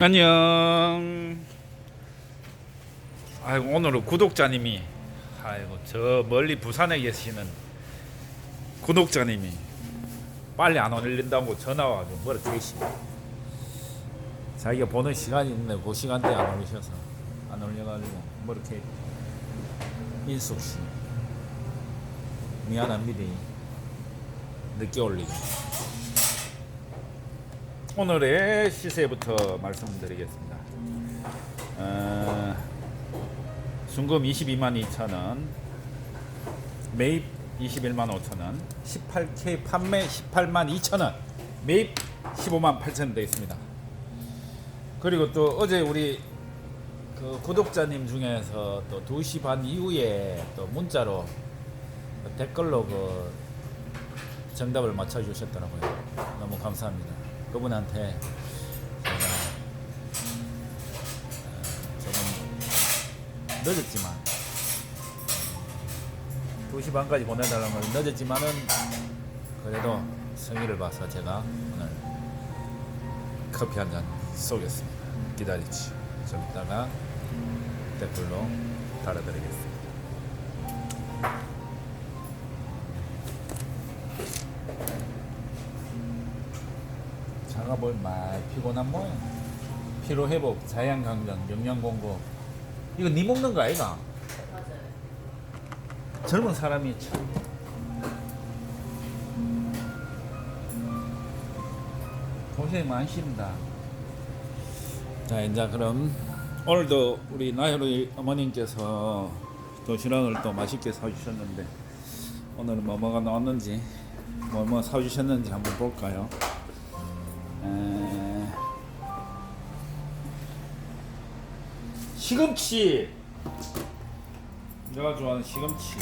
안녕. 아이고 오늘은 구독자님이 아이고 저 멀리 부산에 계시는 구독자님이 빨리 안 올린다고 전화 와서 뭐라 계시네. 자기가 보는 시간이 있는데 그 시간대에 안 올리셔서 안 올려가지고 뭐 이렇게 인숙 씨 미안합니다. 늦게 올리고. 오늘의 시세부터 말씀드리겠습니다. 어, 순금 22만 2천 원, 매입 21만 5천 원, 18K 판매 18만 2천 원, 매입 15만 8천 원 되어 있습니다. 그리고 또 어제 우리 그 구독자님 중에서 또 2시 반 이후에 또 문자로 그 댓글로 그 정답을 맞춰주셨더라고요. 너무 감사합니다. 그분한테 제가 어, 조금 늦었지만 2시 반까지 보내달라는 걸 늦었지만은 그래도 성의를 봐서 제가 오늘 커피 한 잔 쏘겠습니다. 기다리지. 좀 이따가 댓글로 달아드리겠습니다. 작업을 많이 피곤한 모양. 피로 회복, 자양 강전, 영양 공급. 이거 니 먹는 거 아이가? 맞아요. 젊은 사람이 참. 고생 많으십니다. 자, 이제 그럼 오늘도 우리 나혜로 어머님께서 도시락을 또 맛있게 사주셨는데 오늘은 뭐 뭐가 나왔는지 뭐뭐 사주셨는지 한번 볼까요? 에... 시금치. 내가 좋아하는 시금치.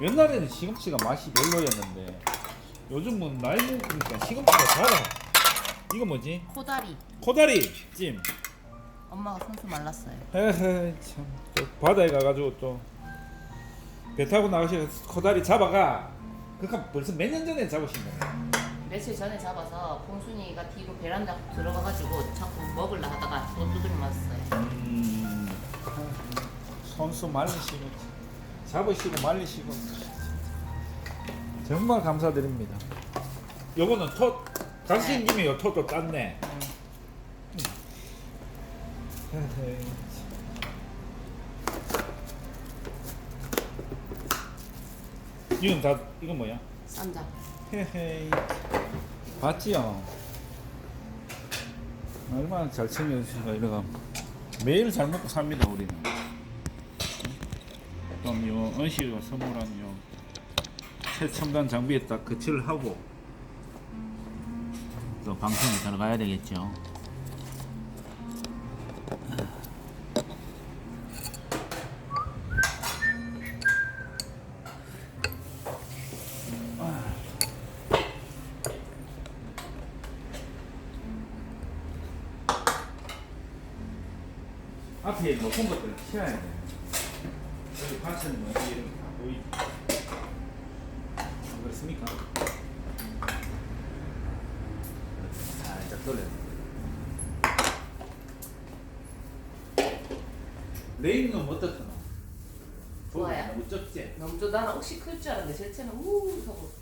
옛날에는 시금치가 맛이 별로였는데 요즘은 나이 먹으니까 시금치가 달아 이거 뭐지? 코다리. 코다리 찜. 엄마가 손수 말랐어요. 헤헤 참또 바다에 가가지고 또 배 타고 나가시면 코다리 잡아가. 그니까 벌써 몇 년 전에 잡으신 거예요 며칠 전에 잡아서 봉순이가 뒤로 베란다 들어가가지고 자꾸 먹으려 하다가 또 두드려 맞았어요. 음, 손수 말리시고 잡으시고 말리시고 정말 감사드립니다. 요거는 톳 당신 김에 요 톳도 땄네. 헤헤. 이건 다 이건 뭐야? 쌈장. 헤헤. 봤지요? 얼마나 잘 챙겨주시가 이래가 매일 잘 먹고 삽니다 우리는. 그럼 요 은시가 선물한 요 최첨단 장비에 딱 거치를 하고 또 방송에 들어가야 되겠죠. 앞에 높은 것들을 치워야 돼. 여기 반찬이 뭐지 이런 거다 보이지? 안 그렇습니까? 살짝 돌려. 레인은 어떻구나? 좋아요. 너무 적지? 너무 좀 나는 혹시 클 줄 알았는데 실제는 우 하고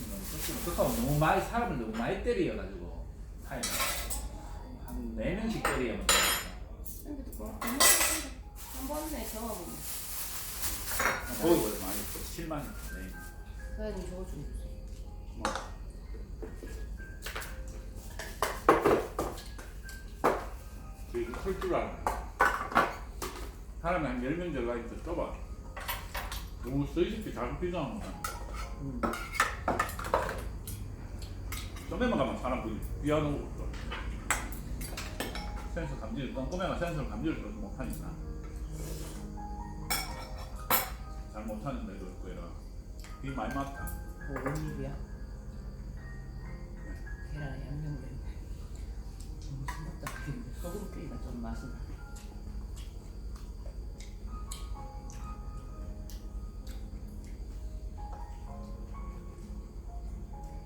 너무 적지? 그렇다고 너무 많이 사람을 너무 많이 때려가지고 타임 한네 명씩 때리면 한번 내 경험은 거기보다 많이 또 실망이 네. 사장님 저거 좀 주세요. 되게 클줄 알아. 사람이 한 10명 들어가 있어 좁아. 너무 서있을게 작은 피자는 거야. 좀에만 가면 비하는 거 없어. 센서 감지를, 꼼꼼해가 센서를 감지를 그렇게 못하니까. 잘 못하는데도 있고, 이런. 비 많이 맞다. 뭐 원입이야? 계란에 양념된 너무 싱겁다 그랬는데 소금 끓이면 좀 맛이 나.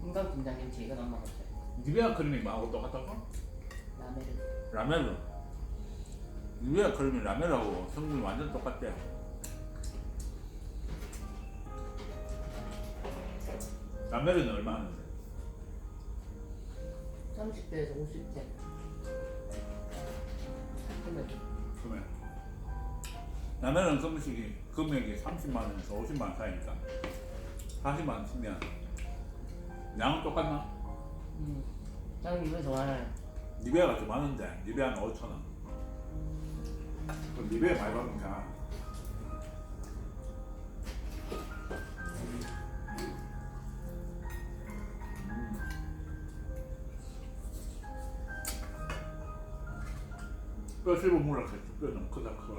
인간 김장김치 이건 엄마 먹어요. 니베아 크림이 뭐하고 똑같다고? 라면은 유비아 크림이 라면하고 성분이 완전 똑같대. 라면은 얼마 하는데? 30대에서 50대. 근데 그러면 라면은 금식이 금액이 30만 원에서 50만 원 사이니까 40만 원 치면 양은 똑같나? 음, 나는 이거 좋아해. 리베아가 좀 많은데 리베아는 5천 원. 그럼 리베아 많이 받으니까 뼈 씹어 물었겠뼈 너무 크다 커.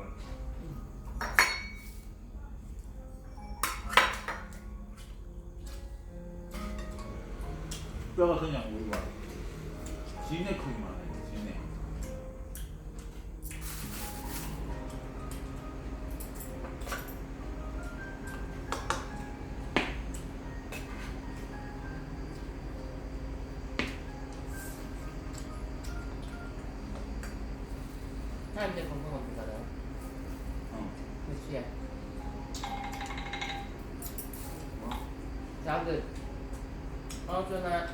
뼈가 그냥 우리가 진해 크기만 해, 진해. 사람들 건강 어떻게 알아요? 어. 몇 시에? 자극. 어, 전화.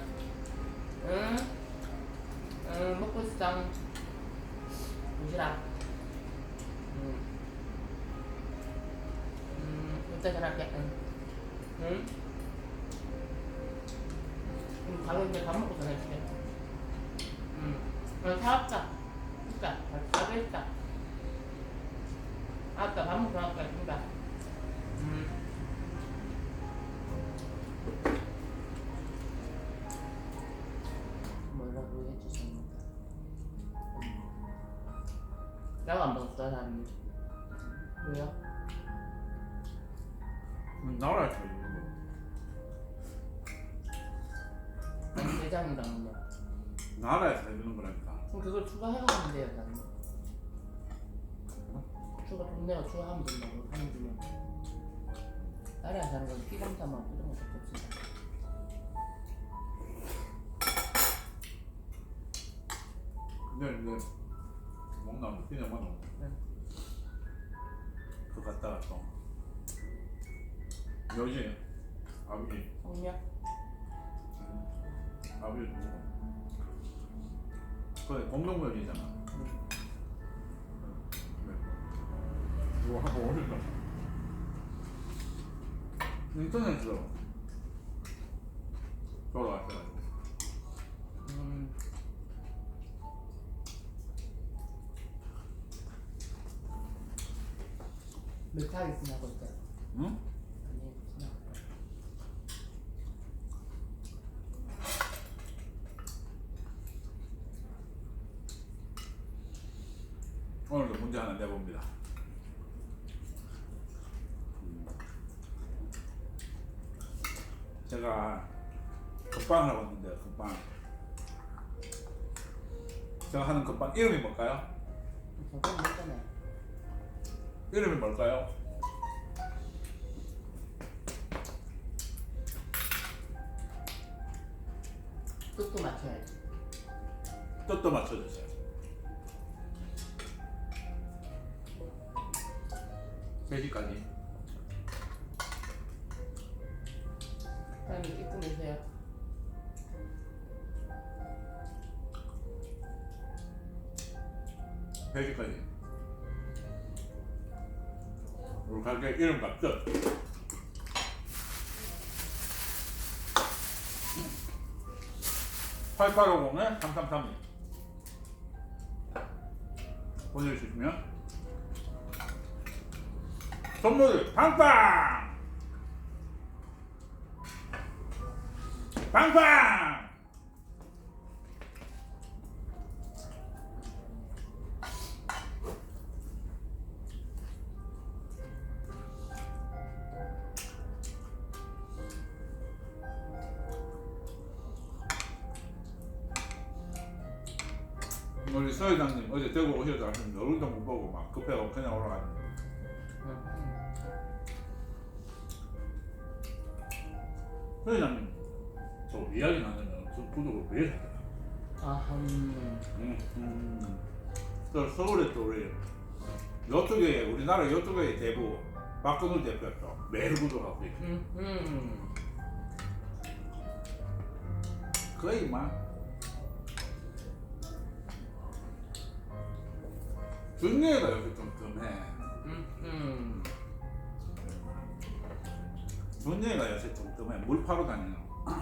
응? 응, 먹고 있어. 도시락. 응. 음, 이따 전화할게. 응. 응? 응, 바로 이제 밥 먹고 전화할게. 응. 응, 사왔다. 있다. 밥있다 아까 밥 먹고. 음. 뭐 나가 안 먹었어 사람이. 왜요? 음, 나라에서 있는 거. 아니 내장이랑 뭐. 나라에서 해주는 거라니까. 그럼 그걸 추가해가면 돼요 나는. 추가 돈 내가 추가하면 된다고 하는 주면. 나라에 사는 건 피감사만 그런 것도 없어. 근데 이제 먹나 그냥 먹나. 네. 그 갔다가 또 여지 아버지 성미야? 아버지 누구? 그래 공동묘지잖아. 응. 누구 하고 오실까? 인터넷으로 돌아왔어가지고 음. 몇 타기 지나고 있대. 응? 오늘도 문제 하나 내봅니다. 제가 급방을 하고 있는데요, 급방. 제가 하는 급방 이름이 뭘까요? 이름이 뭘까요? 뜻도 맞춰주세요. 돼지까지. 사장님 입금해주세요. 돼지까지. 우리 가게 이름 같죠? (8850에) (3332) 보내주시면 선물 빵빵! 빵빵 올라갔는데 응. 서 회장님 저 이야기 나누면 저 구독을 왜 해야 돼요? 아, 음. 음, 음. 또 서울에 또 우리 요쪽에 우리나라 요쪽에 대부 박근우 대표였죠. 매일 구독하고 있고 음, 음. 거의 막 준예가 여기 좀 준예가 요새 좀 뜸해. 물 파러 다니는. 거.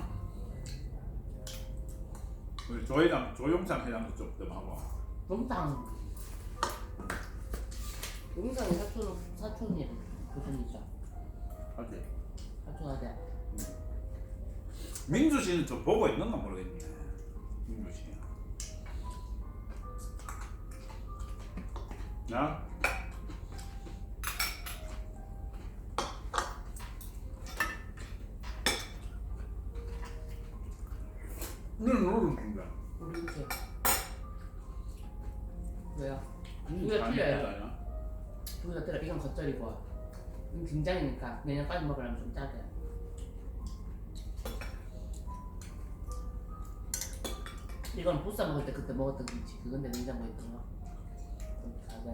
우리 조회장 조용찬 회장도 좀 뜸하고. 농당. 용산이 사촌, 사촌이 그분이죠. 어때? 사촌 아들. 민주 씨는 좀 보고 있는가 모르겠네. 민주 씨. 나? 김장이니까 내년까지 먹으려면 좀 짜게. 이건 보쌈 먹을 때 그때 먹었던 김치 그건데 냉장고에 있던 거. 좀 짜게.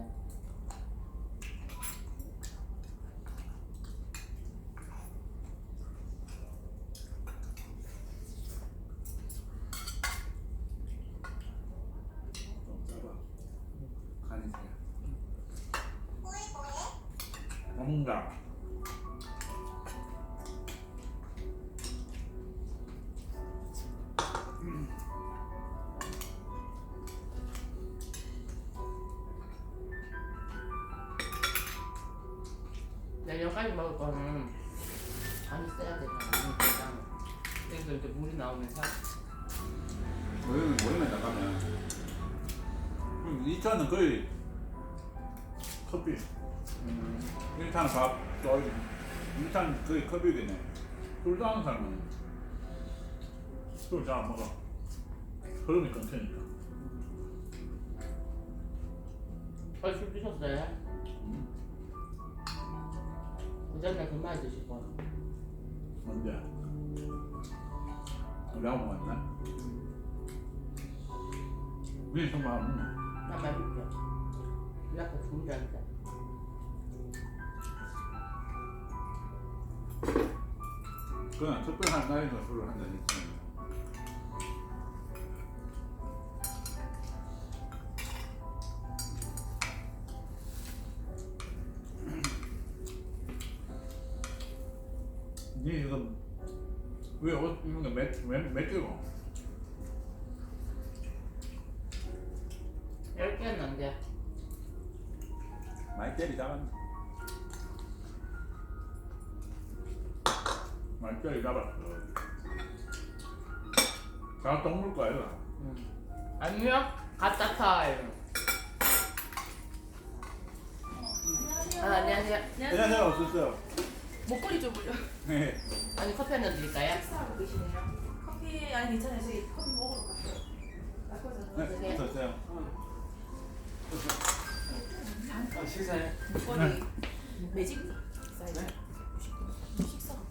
좀 짜봐. 간이 세. 뭔가. 내년까지 먹을 거는 간이 세야 되잖아. 그래서 이제 물이 나오면서 여기는 모임에 나가면 음, 2차는 거의 커피 음, 1차는 밥 저기 2차는 거의 커피겠네 술도 하는 사람은 술잘 안 먹어 흐름이 끊기니까 빨리 술 드셨어요? 음. 그전에 그 많이 드시고 언제? 우리 아무 왔나? 왜 정말 안 먹나? 한 마리 줄게. 약간 좋은 줄 알았 그냥 특별한 날에는 술을 한잔 했지 니 이건 왜옷 입은 게몇몇 개고? 다 동물 거야. 아니요? 가짜 타임. 아, 안녕하세요. 안녕하세요 어서오세요 목걸이 좀 올려. 네. 아니 커피 한 잔 드릴까요? 식사하고 계시네요. 커피 아니 괜찮아요. 저기 커피 먹으러 갔어요. 나거든. 네, 어서오세요 목걸이 매직 사이즈.